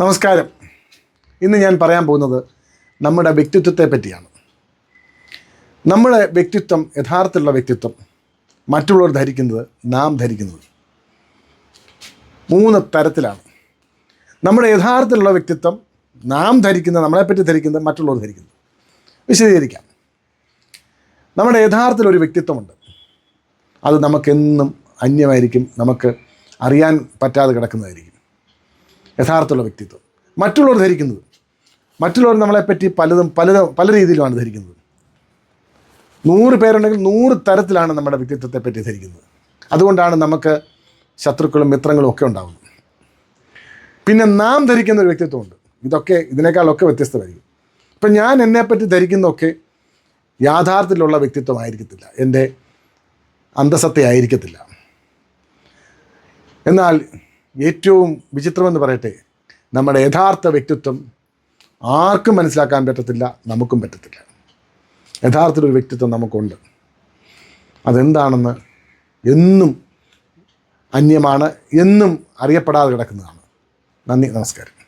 നമസ്കാരം. ഇന്ന് ഞാൻ പറയാൻ പോകുന്നത് നമ്മുടെ വ്യക്തിത്വത്തെ പറ്റിയാണ്. നമ്മുടെ വ്യക്തിത്വം യഥാർത്ഥമുള്ള വ്യക്തിത്വം മറ്റുള്ളവർ ധരിക്കുന്നത് നാം ധരിക്കുന്നത് മൂന്ന് തരത്തിലാണ്. നമ്മുടെ യഥാർത്ഥമുള്ള വ്യക്തിത്വം നാം ധരിക്കുന്ന നമ്മളെപ്പറ്റി ധരിക്കുന്നത് മറ്റുള്ളവർ ധരിക്കുന്നത്. വിശദീകരിക്കാം. നമ്മുടെ യഥാർത്ഥത്തിലൊരു വ്യക്തിത്വമുണ്ട്. അത് നമുക്കെന്നും അന്യമായിരിക്കും നമുക്ക് അറിയാൻ പറ്റാതെ കിടക്കുന്നതായിരിക്കും. യഥാർത്ഥമുള്ള വ്യക്തിത്വം. മറ്റുള്ളവർ ധരിക്കുന്നത്. മറ്റുള്ളവർ നമ്മളെപ്പറ്റി പലതും പലതും പല രീതിയിലുമാണ് ധരിക്കുന്നത്. നൂറ് പേരുണ്ടെങ്കിൽ നൂറ് തരത്തിലാണ് നമ്മുടെ വ്യക്തിത്വത്തെ പറ്റി ധരിക്കുന്നത്. അതുകൊണ്ടാണ് നമുക്ക് ശത്രുക്കളും മിത്രങ്ങളും ഒക്കെ ഉണ്ടാകുന്നത് പിന്നെ നാം ധരിക്കുന്ന ഒരു വ്യക്തിത്വമുണ്ട്. ഇതൊക്കെ ഇതിനേക്കാളൊക്കെ വ്യത്യസ്തമായിരിക്കും. ഇപ്പം ഞാൻ എന്നെപ്പറ്റി ധരിക്കുന്നതൊക്കെ യാഥാർത്ഥ്യത്തിലുള്ള വ്യക്തിത്വമായിരിക്കത്തില്ല. എന്റെ അന്തസത്തയായിരിക്കത്തില്ല എന്നാൽ ഏറ്റവും വിചിത്രമെന്ന് പറയട്ടെ നമ്മുടെ യഥാർത്ഥ വ്യക്തിത്വം ആർക്കും മനസ്സിലാക്കാൻ പറ്റത്തില്ല നമുക്കും പറ്റത്തില്ല. യഥാർത്ഥത്തിൽ ഒരു വ്യക്തിത്വം നമുക്കുണ്ട്. അതെന്താണെന്ന് എന്നും അന്യമാണ് എന്നും അറിയപ്പെടാതെ കിടക്കുന്നതാണ്. നന്ദി നമസ്കാരം.